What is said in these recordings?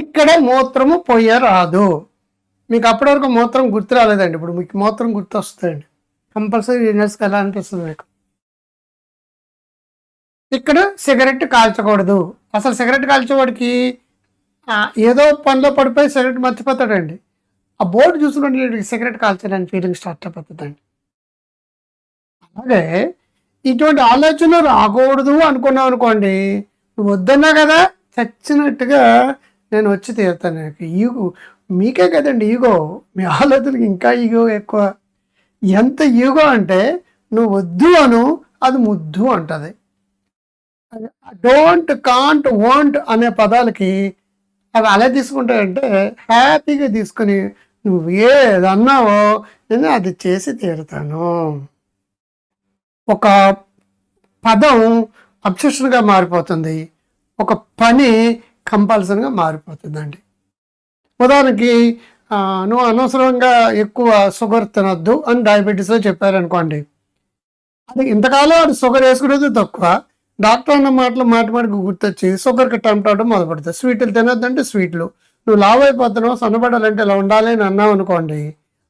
ఇక్కడ మూత్రము పోయరాదు మీకు అప్పటి వరకు మూత్రం గుర్తు రాలేదండి. ఇప్పుడు మీకు మూత్రం గుర్తు వస్తుందండి కంపల్సరీ యూనివర్స్కి ఎలా అనిపిస్తుంది మీకు? ఇక్కడ సిగరెట్ కాల్చకూడదు. అసలు సిగరెట్ కాల్చేవాడికి ఏదో పనిలో పడిపోయి సిగరెట్ మర్చిపోతాడండి. ఆ బోర్డు చూసుకుంటే సిగరెట్ కాల్చడానికి ఫీలింగ్ స్టార్ట్ అయిపోతుందండి. అలాగే ఇటువంటి ఆలోచన రాకూడదు అనుకున్నావు అనుకోండి నువ్వు వద్దన్నా కదా చచ్చినట్టుగా నేను వచ్చి తీరుతాను. నాకు ఈగో మీకే కదండి ఈగో. మీ ఆలోచనకి ఇంకా ఈగో ఎక్కువ. ఎంత ఈగో అంటే నువ్వు వద్దు అను అది ముద్దు అంటుంది. డోంట్ కాంట్ వాంట్ అనే పదాలకి అవి అలా తీసుకుంటాయంటే హ్యాపీగా తీసుకుని నువ్వు ఏదన్నావో నేను అది చేసి తీరుతాను. ఒక పదం అబ్సెషన్గా మారిపోతుంది. ఒక పని కంపల్సరీగా మారిపోతుందండి. ఉదాహరణకి నువ్వు అనవసరంగా ఎక్కువ షుగర్ తినొద్దు అని డయాబెటీస్లో చెప్పారనుకోండి. అది ఇంతకాలం అది షుగర్ వేసుకునేది తక్కువ. డాక్టర్ అన్న మాటలు మాట మాటకు గుర్తొచ్చి షుగర్కి టెంప్ట్ అవడం మొదలు స్వీట్లు తినొద్దంటే స్వీట్లు. నువ్వు లావ్ అయిపోతున్నావు సన్నబడాలంటే ఇలా ఉండాలి అని అన్నావు అనుకోండి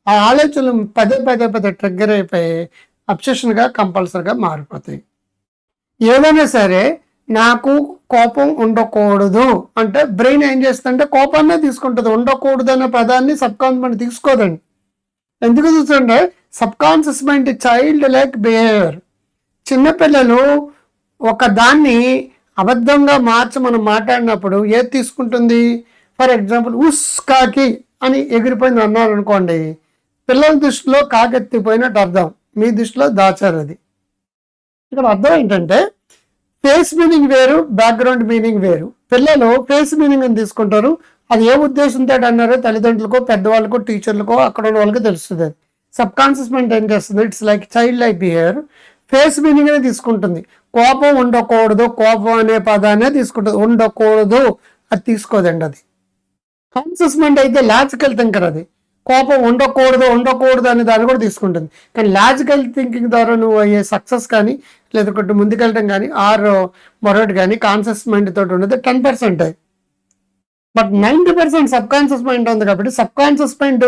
ఆ ఆలోచనలు పదే పదే పదే ట్రిగ్గర్ అయిపోయి అబ్సెషన్గా కంపల్సరీగా మారిపోతాయి. ఏదైనా సరే నాకు కోపం ఉండకూడదు. అంటే బ్రెయిన్ ఏం చేస్తుందంటే కోపాన్నే తీసుకుంటుంది. ఉండకూడదు అనే పదాన్ని సబ్ కాన్షియస్ తీసుకోదండి. ఎందుకు చూస్తుంటే sub conscious mind child like behaviour చిన్నపిల్లలు ఒక దాన్ని అబద్ధంగా మార్చి మనం మాట్లాడినప్పుడు ఏది తీసుకుంటుంది? ఫర్ ఎగ్జాంపుల్ ఉస్ కాకి అని ఎగిరిపోయింది అన్నారు అనుకోండి పిల్లల దృష్టిలో కాకెత్తిపోయినట్టు అర్థం. మీ దృష్టిలో దాచారు అది. ఇక్కడ అర్థం ఏంటంటే ఫేస్ మీనింగ్ వేరు బ్యాక్గ్రౌండ్ మీనింగ్ వేరు. పిల్లలు ఫేస్ మీనింగ్ అని తీసుకుంటారు. అది ఏ ఉద్దేశంతో అన్నారో తల్లిదండ్రులకో పెద్దవాళ్ళకో టీచర్లకో అక్కడ ఉన్న వాళ్ళకి తెలుస్తుంది అది. సబ్ కాన్షియస్ మైండ్ ఏం చేస్తుంది. It's like child like behaviour face meaning అనే తీసుకుంటుంది. కోపం ఉండకూడదు. కోపం అనే పదాన్ని తీసుకుంటుంది. ఉండకూడదు. అది తీసుకోదండి అది. కాన్షియస్ మైండ్ అయితే లాజికల్ థింకర్ అది. కోపం ఉండకూడదు ఉండకూడదు అనే దాన్ని కూడా తీసుకుంటుంది. కానీ లాజికల్ థింకింగ్ ద్వారా నువ్వు అయ్యే సక్సెస్ కానీ లేదంటే ముందుకెళ్ళడం కానీ ఆర్ మరొకటి కానీ కాన్షియస్ మైండ్ తోటి ఉన్నది ten percent but ninety percent sub conscious mind ఉంది కాబట్టి సబ్ కాన్షియస్ మైండ్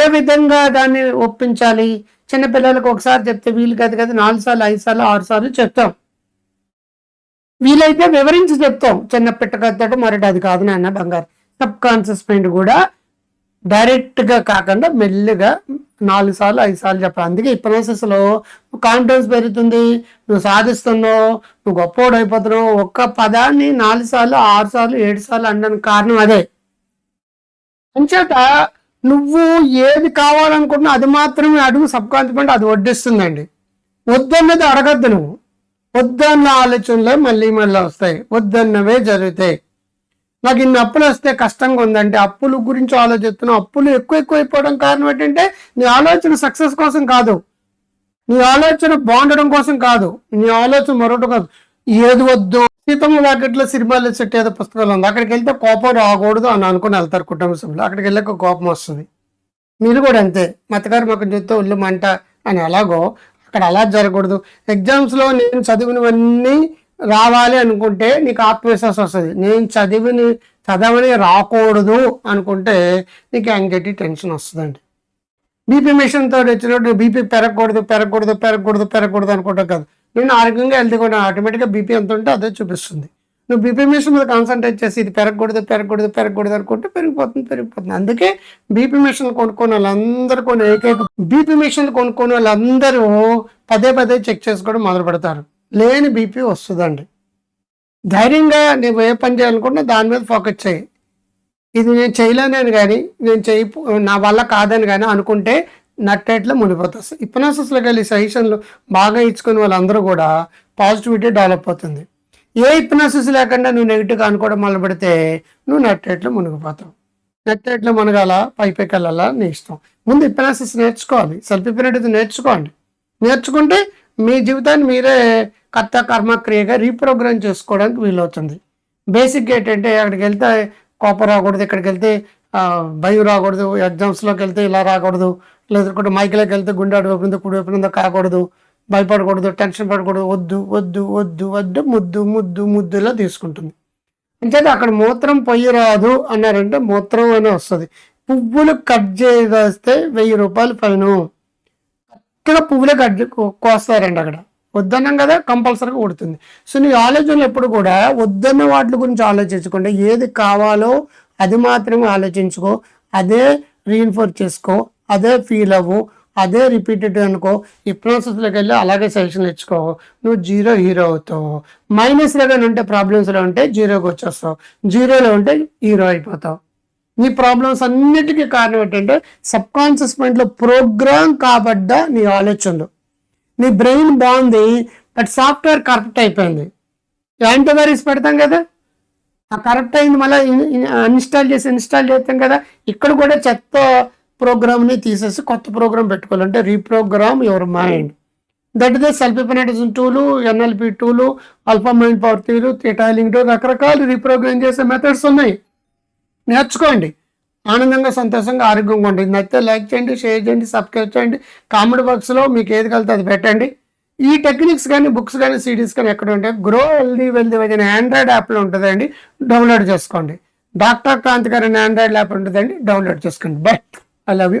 ఏ విధంగా దాన్ని ఒప్పించాలి? చిన్నపిల్లలకు ఒకసారి చెప్తే వీలు కాదు కదా నాలుగు సార్లు ఐదు సార్లు ఆరు సార్లు చెప్తాం. వీలైతే వివరించి చెప్తాం. చిన్న పిట్టకత్తట మరొకటి అది కాదు నాన్న బంగారు. సబ్ కాన్షియస్ మైండ్ కూడా డైరెక్ట్గా కాకుండా మెల్లిగా నాలుగు సార్లు ఐదు సార్లు చెప్పాలి. అందుకే ఈ ప్రాసెస్లో కాన్ఫిడెన్స్ పెరుగుతుంది నువ్వు సాధిస్తున్నావు నువ్వు గొప్పోడు అయిపోతున్నావు. ఒక్క పదాన్ని నాలుగు సార్లు ఆరు సార్లు ఏడు సార్లు అనడానికి కారణం అదే. అంచేత నువ్వు ఏది కావాలనుకుంటున్నా అది మాత్రమే అడుగు సబ్ కాన్ఫిడెంట్ అది వడ్డిస్తుందండి. వద్దన్నది అడగద్దు నువ్వు. వద్దన్న ఆలోచనలే మళ్ళీ మళ్ళీ వస్తాయి. వద్దన్నవే జరుగుతాయి. నాకు ఇన్ని అప్పులు వస్తే కష్టంగా ఉందంటే అప్పుల గురించి ఆలోచిస్తున్నావు. అప్పులు ఎక్కువ ఎక్కువ అయిపోవడం కారణం ఏంటంటే నీ ఆలోచన సక్సెస్ కోసం కాదు. నీ ఆలోచన బాగుండడం కోసం కాదు. నీ ఆలోచన మరొకటి కాదు. ఏది వద్దు. సీతమ్మ వాకిట్లో సినిమాలు సెట్ ఏదో పుస్తకాలు ఉంది. అక్కడికి వెళ్తే కోపం రాకూడదు అని అనుకుని వెళ్తారు కుటుంబ సభ్యులు. అక్కడికి వెళ్ళక కోపం వస్తుంది. మీరు కూడా అంతే. మతగారు మాకు చెప్తే ఒళ్ళు మంట అని అలాగో అక్కడ అలా జరగకూడదు. ఎగ్జామ్స్లో నేను చదివినవన్నీ రావాలి అనుకుంటే నీకు ఆత్మవిశ్వాసం వస్తుంది. నేను చదివిని చదవని రాకూడదు అనుకుంటే నీకు యాంగ్జైటీ టెన్షన్ వస్తుందండి. బీపీ మిషన్తో వచ్చినప్పుడు బీపీ పెరగకూడదు పెరగకూడదు పెరగకూడదు పెరగకూడదు అనుకుంటాం కాదు. నేను ఆరోగ్యంగా వెళ్తే ఉంటాను ఆటోమేటిక్గా బీపీ ఎంత ఉంటే అదే చూపిస్తుంది. నువ్వు బీపీ మిషన్ మీద కాన్సన్ట్రేట్ చేసి ఇది పెరగకూడదు పెరగకూడదు పెరగకూడదు అనుకుంటే పెరిగిపోతుంది పెరిగిపోతుంది. అందుకే బీపీ మిషన్ కొనుక్కునే వాళ్ళందరూ కొన్ని ఏకైక బీపీ మిషన్ కొనుక్కునే వాళ్ళందరూ పదే పదే చెక్ చేసుకోవడం మొదలు పెడతారు లేని బీపీ వస్తుందండి. ధైర్యంగా నువ్వు ఏ పని చేయాలనుకుంటున్నా దాని మీద ఫోకస్ చేయి. ఇది నేను చేయలేనని కానీ నేను చేయి నా వల్ల కాదని కానీ అనుకుంటే నట్టేట్లో మునిపోతుంది ఇప్నాసస్లోకి వెళ్ళి సజెషన్లు బాగా ఇచ్చుకునే వాళ్ళందరూ కూడా పాజిటివిటీ డెవలప్ అవుతుంది. ఏ ఇప్నాసిస్ లేకుండా నువ్వు నెగిటివ్గా అనుకోవడం మొదలు పెడితే నువ్వు నట్టేట్లో మునిగిపోతావు. నట్టేట్లో మునగాల పైపైకి వెళ్ళాలా నీ ఇష్టం. ముందు ఇప్నాసిస్ నేర్చుకోవాలి. సెల్ఫ్ ఇప్నటిస్ నేర్చుకోండి. నేర్చుకుంటే మీ జీవితాన్ని మీరే కర్త కర్మ క్రియగా రీప్రోగ్రామ్ చేసుకోవడానికి వీలవుతుంది. బేసిక్ ఏంటంటే అక్కడికి వెళ్తే కోపం రాకూడదు ఇక్కడికి వెళ్తే భయం రాకూడదు ఎగ్జామ్స్లోకి వెళ్తే ఇలా రాకూడదు లేదంటే మైక్లోకి వెళ్తే గుండె అడుగుతుందో కుడి వైపునందో కాకూడదు భయపడకూడదు టెన్షన్ పడకూడదు వద్దు వద్దు వద్దు వద్దు ముద్దు ముద్దు ముద్దులా తీసుకుంటుంది. అంచేత అక్కడ మూత్రం పొయ్యి రాదు అన్నారంటే మూత్రం అనే వస్తుంది. పువ్వులు కట్ చేస్తే వెయ్యి రూపాయలు పైన కరెక్ట్గా పువ్వులే కట్ కోస్తారండి అక్కడ. వద్దన్నాం కదా కంపల్సరీగా కొడుతుంది. సో నీ ఆలోచనలు ఎప్పుడు కూడా వద్దన్న వాటి గురించి ఆలోచించకుండా ఏది కావాలో అది మాత్రమే ఆలోచించుకో అదే రీఇన్ఫోర్స్ చేసుకో అదే ఫీల్ అవ్వు అదే రిపీటెడ్ అనుకో ఈ ప్రాసెస్లోకి వెళ్ళి అలాగే సెలక్షన్ ఇచ్చుకో నువ్వు జీరో హీరో అవుతావు. మైనస్లో కానీ ఉంటే ప్రాబ్లమ్స్లో ఉంటే జీరోకి వచ్చేస్తావు. జీరోలో ఉంటే హీరో అయిపోతావు. నీ ప్రాబ్లమ్స్ అన్నిటికీ కారణం ఏంటంటే సబ్ కాన్షియస్ మైండ్లో ప్రోగ్రామ్ కాబడ్డ నీ ఆలోచనలు. నీ బ్రెయిన్ బాగుంది బట్ సాఫ్ట్వేర్ కరెక్ట్ అయిపోయింది. యాంటీవైరస్ పెడతాం కదా? ఆ కరెక్ట్ అయింది మళ్ళీ ఇన్స్టాల్ చేసి ఇన్స్టాల్ చేస్తాం కదా? ఇక్కడ కూడా చెత్త ప్రోగ్రామ్ని తీసేసి కొత్త ప్రోగ్రామ్ పెట్టుకోవాలంటే reprogram your mind that is self hypnotism tools NLP tools alpha mind power తీరు థిటాలింగ్ టూ రకరకాల రీప్రోగ్రామ్ చేసే మెథడ్స్ ఉన్నాయి. నేర్చుకోండి. ఆనందంగా సంతోషంగా ఆరోగ్యంగా ఉండండి. నచ్చితే లైక్ చేయండి షేర్ చేయండి సబ్స్క్రైబ్ చేయండి. కామెంట్ బాక్స్లో మీకు ఏది కలితే అది పెట్టండి. ఈ టెక్నిక్స్ కానీ బుక్స్ కానీ సిడీస్ కానీ ఎక్కడ ఉంటాయి గ్రో హెల్దీ వెల్దీ అనే ఆండ్రాయిడ్ యాప్లో ఉంటుందండి. డౌన్లోడ్ చేసుకోండి. డాక్టర్ క్రాంతి గారి ఆండ్రాయిడ్ యాప్ ఉంటుందండి. డౌన్లోడ్ చేసుకోండి. బట్. I love you.